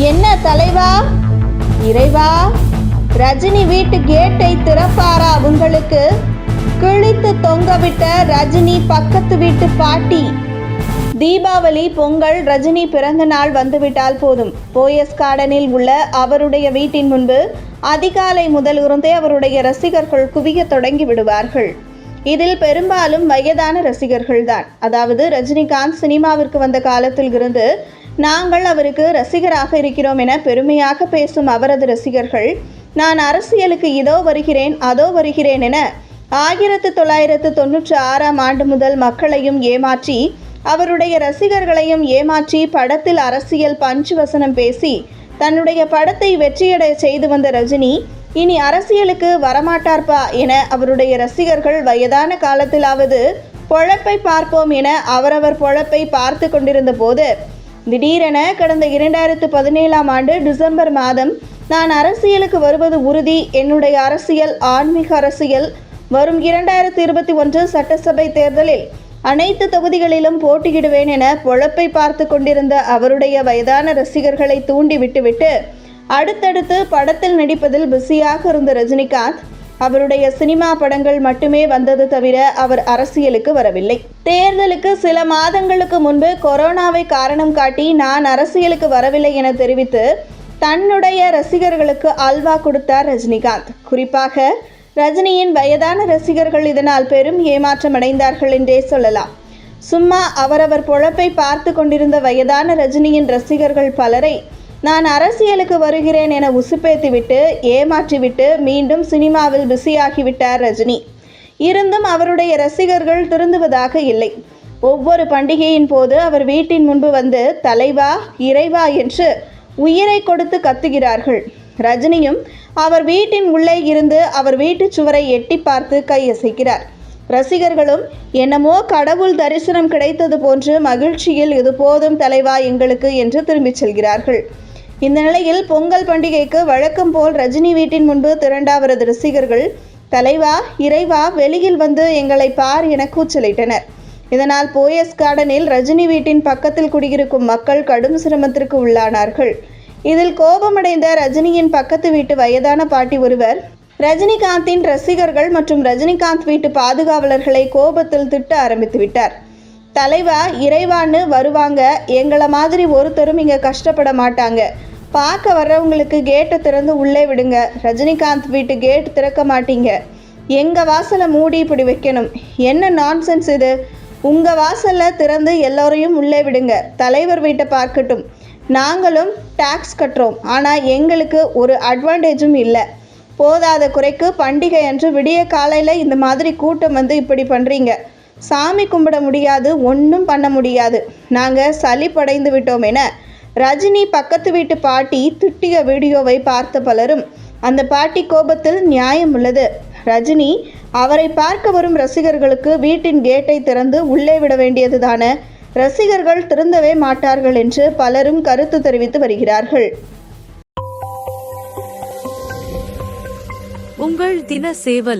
என்ன தலைவா? இறைவா ரஜினி வீட்டு கேட்டை திறப்பாரா உங்களுக்கு? கிழித்து தொங்கவிட்ட ரஜினி பக்கத்து வீட்டு பாட்டி. தீபாவளி பொங்கல் ரஜினி பிறந்த நாள் வந்துவிட்டால் போதும். போயஸ் கார்டனில் உள்ள அவருடைய வீட்டின் முன்பு அதிகாலை முதல் இருந்தே அவருடைய ரசிகர்கள் குவியத் தொடங்கி விடுவார்கள். இதில் பெரும்பாலும் வயதான ரசிகர்கள்தான். அதாவது ரஜினிகாந்த் சினிமாவிற்கு வந்த காலத்தில் இருந்து நாங்கள் அவருக்கு ரசிகராக இருக்கிறோம் என பெருமையாக பேசும் அவரது ரசிகர்கள் நான் அரசியலுக்கு இதோ வருகிறேன் அதோ வருகிறேன் என ஆயிரத்து தொள்ளாயிரத்து தொன்னூற்றி ஆறாம் ஆண்டு முதல் மக்களையும் ஏமாற்றி அவருடைய ரசிகர்களையும் ஏமாற்றி படத்தில் அரசியல் பஞ்சு வசனம் பேசி தன்னுடைய படத்தை வெற்றியடைய செய்து வந்த ரஜினி இனி அரசியலுக்கு வரமாட்டார்ப்பா என அவருடைய ரசிகர்கள் வயதான காலத்திலாவது பொழப்பை பார்ப்போம் என அவரவர் பொழப்பை பார்த்து கொண்டிருந்த போது திடீரென கடந்த இரண்டாயிரத்து பதினேழாம் ஆண்டு டிசம்பர் மாதம் நான் அரசியலுக்கு வருவது உறுதி என்னுடைய அரசியல் ஆன்மீக அரசியல் வரும் இரண்டாயிரத்து இருபத்தி ஒன்று சட்டசபை தேர்தலில் அனைத்து தொகுதிகளிலும் போட்டியிடுவேன் என பொழப்பை பார்த்து கொண்டிருந்த அவருடைய வயதான ரசிகர்களை தூண்டி விட்டுவிட்டு அடுத்தடுத்து படத்தில் நடிப்பதில் பிஸியாக இருந்த ரஜினிகாந்த் அவருடைய சினிமா படங்கள் மட்டுமே வந்தது தவிர அவர் அரசியலுக்கு வரவில்லை. தேர்தலுக்கு சில மாதங்களுக்கு முன்பு கொரோனாவை காரணம் காட்டி நான் அரசியலுக்கு வரவில்லை என தெரிவித்து தன்னுடைய ரசிகர்களுக்கு அல்வா கொடுத்தார் ரஜினிகாந்த். குறிப்பாக ரஜினியின் வயதான ரசிகர்கள் இதனால் பெரும் ஏமாற்றம் அடைந்தார்கள் என்றே சொல்லலாம். சும்மா அவரவர் பொழப்பை பார்த்து கொண்டிருந்த வயதான ரஜினியின் ரசிகர்கள் பலரை நான் அரசியலுக்கு வருகிறேன் என உசுப்பேத்திவிட்டு ஏமாற்றிவிட்டு மீண்டும் சினிமாவில் பிஸியாகிவிட்டார் ரஜினி. இருந்தும் அவருடைய ரசிகர்கள் திருந்துவதாக இல்லை. ஒவ்வொரு பண்டிகையின் போது அவர் வீட்டின் முன்பு வந்து தலைவா இறைவா என்று உயிரை கொடுத்து கத்துகிறார்கள். ரஜினியும் அவர் வீட்டின் உள்ளே இருந்து அவர் வீட்டு சுவரை எட்டி பார்த்து கையசைக்கிறார் ரசிகர்களும் என்னமோ கடவுள் தரிசனம் கிடைத்தது போன்று மகிழ்ச்சியில் இது போதும் தலைவா எங்களுக்கு என்று திரும்பிச் செல்கிறார்கள். இந்த நிலையில் பொங்கல் பண்டிகைக்கு வழக்கம் போல் ரஜினி வீட்டின் முன்பு திரண்ட அவரது ரசிகர்கள் தலைவா இறைவா வெளியில் வந்து எங்களை பார் என கூச்சலிட்டனர். இதனால் போயஸ் கார்டனில் ரஜினி வீட்டின் பக்கத்தில் குடியிருக்கும் மக்கள் கடும் சிரமத்திற்கு உள்ளானார்கள். இதில் கோபமடைந்த ரஜினியின் பக்கத்து வீட்டு வயதான பாட்டி ஒருவர் ரஜினிகாந்தின் ரசிகர்கள் மற்றும் ரஜினிகாந்த் வீட்டு பாதுகாவலர்களை கோபத்தில் திட்ட ஆரம்பித்து விட்டார். தலைவா இறைவான்னு வருவாங்க. எங்களை மாதிரி ஒருத்தரும் இங்கே கஷ்டப்பட மாட்டாங்க. பார்க்க வர்றவங்களுக்கு கேட்டை திறந்து உள்ளே விடுங்க. ரஜினிகாந்த் வீட்டு கேட் திறக்க மாட்டீங்க. எங்கள் வாசலை மூடி இப்படி வைக்கணும்? என்ன நான்சென்ஸ் இது? உங்கள் வாசலில் திறந்து எல்லோரையும் உள்ளே விடுங்க. தலைவர் வீட்டை பார்க்கட்டும். நாங்களும் டாக்ஸ் கட்டுறோம். ஆனால் எங்களுக்கு ஒரு அட்வான்டேஜும் இல்லை. போதாத குறைக்கு பண்டிகை அன்று விடிய காலையில் இந்த மாதிரி கூட்டம் வந்து இப்படி பண்ணுறீங்க சாமி கும்பிட முடியாது ஒன்றும் பண்ண முடியாது. நாங்கள் சலிப்படைந்து விட்டோம் என ரஜினி பக்கத்து வீட்டு பாட்டி திட்டிய வீடியோவை பார்த்த பலரும் அந்த பாட்டி கோபத்தில் நியாயம் உள்ளது. ரஜினி அவரை பார்க்க வரும் ரசிகர்களுக்கு வீட்டின் கேட்டை திறந்து உள்ளே விட வேண்டியதுதானே. ரசிகர்கள் திருந்தவே மாட்டார்கள் என்று பலரும் கருத்து தெரிவித்து வருகிறார்கள். உங்கள் தின சேவல்.